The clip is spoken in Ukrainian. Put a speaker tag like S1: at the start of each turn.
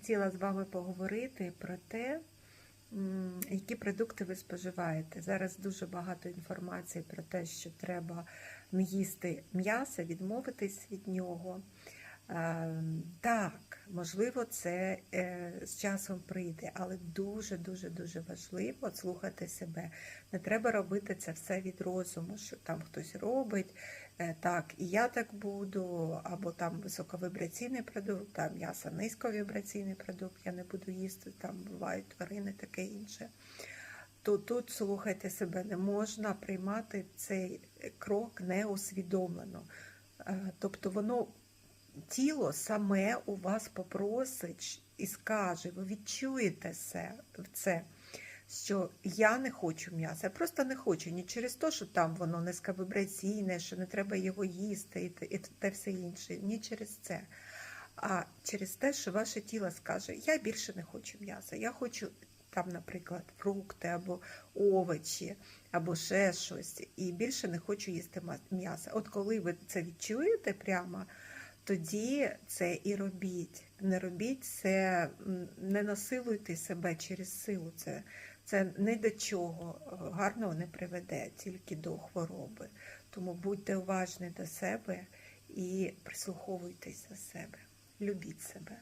S1: хотіла з вами поговорити про те, які продукти ви споживаєте. Зараз дуже багато інформації про те, що треба не їсти м'ясо, відмовитись від нього. Е, Так, можливо, це е, з часом прийде, але дуже дуже дуже важливо слухати себе. Не треба робити це все від розуму, що там хтось робить, е, так, і я так буду, або там високовібраційний продукт, там м'ясо низьковібраційний продукт, я не буду їсти, там бувають тварини, таке інше. То тут слухайте себе, не можна приймати цей крок неусвідомлено. Е, Тобто воно тіло саме у вас попросить і скаже, ви відчуєте це, що я не хочу м'яса, я просто не хочу ні через те, що там воно низьковібраційне, що не треба його їсти і те, все інше, ні через це. А через те, що ваше тіло скаже, я більше не хочу м'яса, я хочу там, наприклад, фрукти або овочі, або ще щось, і більше не хочу їсти м'яса. От коли ви це відчуєте прямо, тоді це і робіть. Не робіть це, не насилуйте себе через силу. Це, це ні до чого е, гарного не приведе, тільки до хвороби. Тому будьте уважні до себе і прислуховуйтесь до себе. Любіть себе.